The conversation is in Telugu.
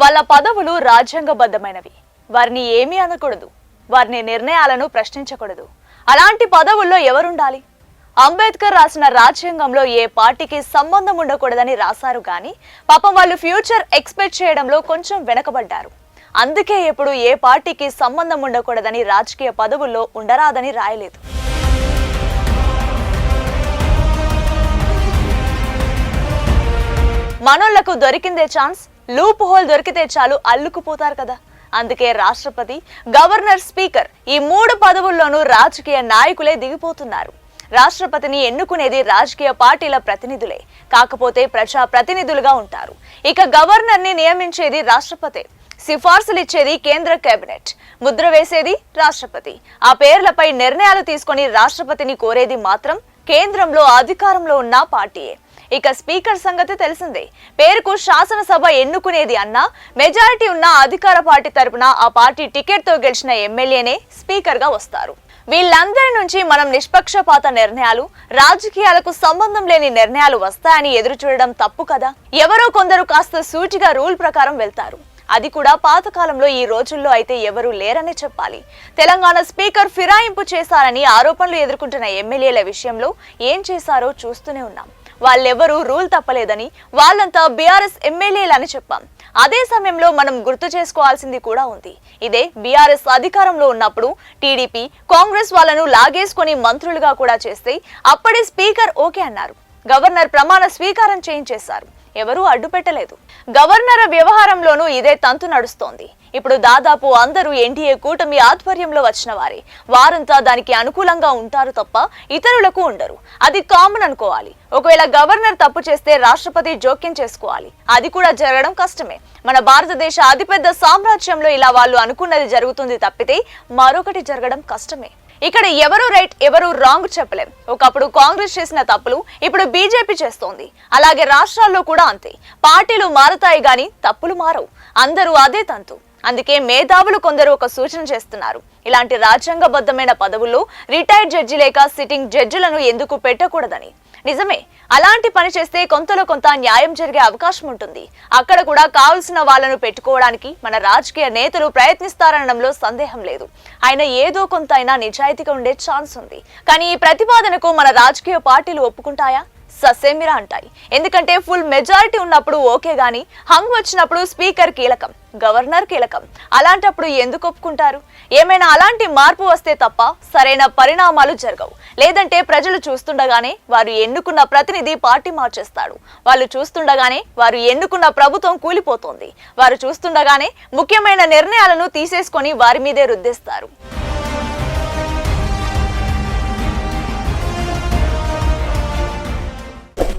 వాళ్ళ పదవులు రాజ్యాంగబద్ధమైనవి. వారిని ఏమీ అనకూడదు. వారిని నిర్ణయాలను ప్రశ్నించకూడదు. అలాంటి పదవుల్లో ఎవరుండాలి? అంబేద్కర్ రాసిన రాజ్యాంగంలో ఏ పార్టీకి సంబంధం ఉండకూడదని రాశారు కానీ పాపం వాళ్ళు ఫ్యూచర్ ఎక్స్పెక్ట్ చేయడంలో కొంచెం వెనకబడ్డారు. అందుకే ఎప్పుడు ఏ పార్టీకి సంబంధం ఉండకూడదని రాజకీయ పదవుల్లో ఉండరాదని రాయలేదు. మనోళ్ళకు దొరికిందే ఛాన్స్ లూప్ హోల్ దొరికితే చాలు అల్లుకుపోతారు కదా. అందుకే రాష్ట్రపతి గవర్నర్ స్పీకర్ ఈ మూడు పదవుల్లోనూ రాజకీయ నాయకులే దిగిపోతున్నారు. రాష్ట్రపతిని ఎన్నుకునేది రాజకీయ పార్టీల ప్రతినిధులే. కాకపోతే ప్రజా ప్రతినిధులుగా ఉంటారు. ఇక గవర్నర్ని నియమించేది రాష్ట్రపతే. సిఫార్సులు ఇచ్చేది కేంద్ర కేబినెట్. ముద్ర వేసేది రాష్ట్రపతి. ఆ పేర్లపై నిర్ణయాలు తీసుకొని రాష్ట్రపతిని కోరేది మాత్రం కేంద్రంలో అధికారంలో ఉన్న పార్టీయే. ఇక స్పీకర్ సంగతి తెలిసిందే. పేరుకు శాసనసభ ఎన్నుకునేది అన్నా మెజారిటీ ఉన్న అధికార పార్టీ తరపున ఆ పార్టీ టికెట్తో గెలిచిన ఎమ్మెల్యేనే స్పీకర్గా వస్తారు. వీళ్ళందరి నుంచి మనం నిష్పక్షపాత నిర్ణయాలు రాజకీయాలకు సంబంధం లేని నిర్ణయాలు వస్తాయని ఎదురు చూడడం తప్పు కదా? ఎవరో కొందరు కాస్త సూటిగా రూల్ ప్రకారం వెళ్తారు. అది కూడా పాతకాలంలో ఈ రోజుల్లో అయితే ఎవరూ లేరనే చెప్పాలి. తెలంగాణ స్పీకర్ ఫిరాయింపు చేశారని ఆరోపణలు ఎదుర్కొంటున్న ఎమ్మెల్యేల విషయంలో ఏం చేశారో చూస్తూనే ఉన్నాం. వాళ్ళెవరూ రూల్ తప్పలేదని వాళ్ళంతా బీఆర్ఎస్ ఎమ్మెల్యేలని చెప్పాం. అదే సమయంలో మనం గుర్తు చేసుకోవాల్సింది కూడా ఉంది. ఇదే బీఆర్ఎస్ అధికారంలో ఉన్నప్పుడు టీడీపీ కాంగ్రెస్ వాళ్ళను లాగేసుకొని మంత్రులుగా కూడా చేస్తే అప్పటి స్పీకర్ ఓకే అన్నారు. గవర్నర్ ప్రమాణ స్వీకారం చేయించేశారు. ఎవరూ అడ్డుపెట్టలేదు. గవర్నర్ వ్యవహారంలోనూ ఇదే తంతు నడుస్తోంది. ఇప్పుడు దాదాపు అందరూ ఎన్డీఏ కూటమి ఆధ్వర్యంలో వచ్చిన వారే. వారంతా దానికి అనుకూలంగా ఉంటారు తప్ప ఇతరులకు ఉండరు. అది కామన్ అనుకోవాలి. ఒకవేళ గవర్నర్ తప్పు చేస్తే రాష్ట్రపతి జోక్యం చేసుకోవాలి. అది కూడా జరగడం కష్టమే. మన భారతదేశ అతిపెద్ద సామ్రాజ్యంలో ఇలా వాళ్ళు అనుకున్నది జరుగుతుంది తప్పితే మరొకటి జరగడం కష్టమే. ఇక్కడ ఎవరు రైట్ ఎవరు రాంగ్ చెప్పలేం. ఒకప్పుడు కాంగ్రెస్ చేసిన తప్పులు ఇప్పుడు బీజేపీ చేస్తోంది. అలాగే రాష్ట్రాల్లో కూడా అంతే. పార్టీలు మారుతాయి గాని తప్పులు మారవు. అందరూ అదే తంతు. అందుకే మేధావులు కొందరు ఒక సూచన చేస్తున్నారు. ఇలాంటి రాజ్యాంగబద్ధమైన పదవుల్లో రిటైర్డ్ జడ్జి లేక సిట్టింగ్ జడ్జిలను ఎందుకు పెట్టకూడదని? నిజమే అలాంటి పని చేస్తే కొంతలో కొంత న్యాయం జరిగే అవకాశం ఉంటుంది. అక్కడ కూడా కావలసిన వాళ్ళను పెట్టుకోవడానికి మన రాజకీయ నేతలు ప్రయత్నిస్తారనడంలో సందేహం లేదు. ఆయన ఏదో కొంత అయినా నిజాయితీగా ఉండే ఛాన్స్ ఉంది. కానీ ఈ ప్రతిపాదనకు మన రాజకీయ పార్టీలు ఒప్పుకుంటాయా? ససేమిరా అంటాయి. ఎందుకంటే ఫుల్ మెజారిటీ ఉన్నప్పుడు ఓకే గాని హంగ్ వచ్చినప్పుడు స్పీకర్ కీలకం గవర్నర్ కీలకం. అలాంటప్పుడు ఎందుకు ఒప్పుకుంటారు? ఏమైనా అలాంటి మార్పు వస్తే తప్ప సరైన పరిణామాలు జరగవు. లేదంటే ప్రజలు చూస్తుండగానే వారు ఎన్నుకున్న ప్రతినిధి పార్టీ మార్చేస్తాడు. వాళ్ళు చూస్తుండగానే వారు ఎన్నుకున్న ప్రభుత్వం కూలిపోతుంది. వారు చూస్తుండగానే ముఖ్యమైన నిర్ణయాలను తీసేసుకొని వారి మీదే రుద్దేస్తారు.